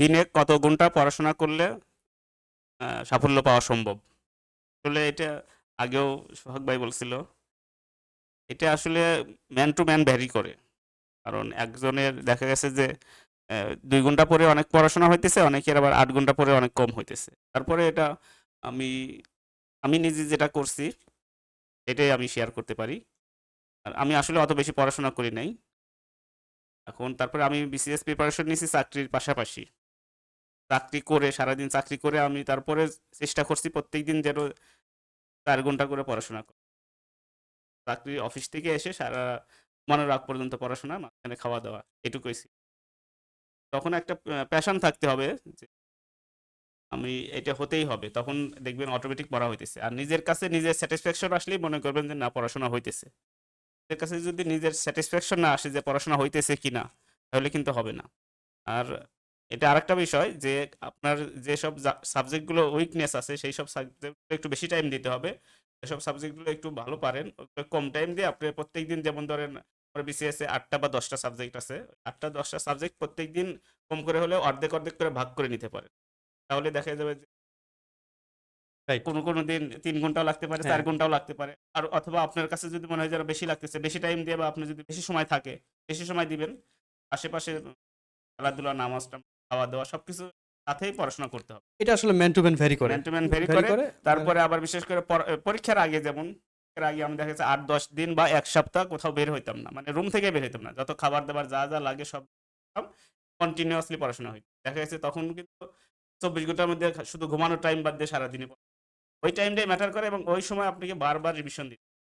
দিনে কত ঘণ্টা পড়াশোনা করলে সাফল্য পাওয়া সম্ভব? আসলে এটা আগেও সোহাগ ভাই বলছিল, এটা আসলে ম্যান টু ম্যান ভ্যারি করে। কারণ একজনের দেখা গেছে যে দুই ঘণ্টা পরে অনেক পড়াশোনা হইতেছে, অনেকের আবার আট ঘণ্টা পরে অনেক কম হইতেছে। তারপরে এটা আমি আমি নিজে যেটা করছি, এটাই আমি শেয়ার করতে পারি। আর আমি আসলে অত বেশি পড়াশোনা করি নাই। এখন তারপরে আমি বিসিএস প্রিপারেশন নিয়েছি চাকরির পাশাপাশি। চাকরি করে, সারাদিন চাকরি করে আমি তারপরে চেষ্টা করছি প্রত্যেকদিন যেন চার ঘণ্টা করে পড়াশোনা করি। চাকরি অফিস থেকে এসে সারা মনের রাগ পর্যন্ত পড়াশোনা, মাঝখানে খাওয়া দাওয়া এটুকুই। তখন একটা প্যাশন থাকতে হবে যে আমি এটা হতেই হবে, তখন দেখবেন অটোমেটিক পড়া হইতেছে। আর নিজের কাছে নিজের স্যাটিসফ্যাকশন আসলেই মনে করবেন যে না, পড়াশোনা হইতেছে। নিজের কাছে যদি নিজের স্যাটিসফ্যাকশন না আসে যে পড়াশোনা হইতেছে কি না তাহলে কিন্তু হবে না। আর এটা আরেকটা বিষয় যে আপনার যেসব সাবজেক্টগুলো উইকনেস আছে সেই সব সাবজেক্টগুলো একটু বেশি টাইম দিতে হবে যেসব সাবজেক্টগুলো একটু ভালো পারেন কম টাইম দিয়ে আপনি প্রত্যেক দিন যেমন ধরেন বিসিএস এ আটটা বা দশটা সাবজেক্ট আছে আটটা দশটা সাবজেক্ট প্রত্যেক দিন কম করে হলেও অর্ধেক অর্ধেক করে ভাগ করে নিতে পারেন তাহলে দেখা যাবে. কোনো কোনো দিন তিন ঘন্টাও লাগতে পারে চার হ্যাঁ। ঘন্টাও লাগতে পারে আর অথবা আপনার কাছে যদি মনে হয় যে বেশি লাগতেছে বেশি টাইম দিয়ে বা আপনার যদি বেশি সময় থাকে বেশি সময় দিবেন আশেপাশে খেলাধুলা নামাজ টামাজ, খাওয়া দাওয়া সবকিছু সাথেই পড়াশোনা করতে হবে। এটা আসলে ম্যান টু ম্যান ভ্যারি করে। ম্যান টু ম্যান ভেরি করে। তারপরে আবার বিশেষ করে পরীক্ষার আগে যেমন পরীক্ষার আগে আমি দেখা যাচ্ছে আট দশ দিন বা এক সপ্তাহ কোথাও বের হইতাম না। মানে রুম থেকে বের হইতাম না। যত খাবার দাবার যা যা লাগে সব কন্টিনিউয়াসলি পড়াশোনা হইতো। দেখা গেছে তখন কিন্তু চব্বিশ ঘণ্টার মধ্যে শুধু ঘুমানোর টাইম বাদ দিয়ে সারাদিনে। ওই টাইমটাই ম্যাটার করে এবং ওই সময় আপনাকে বারবার রিভিশন দিতে।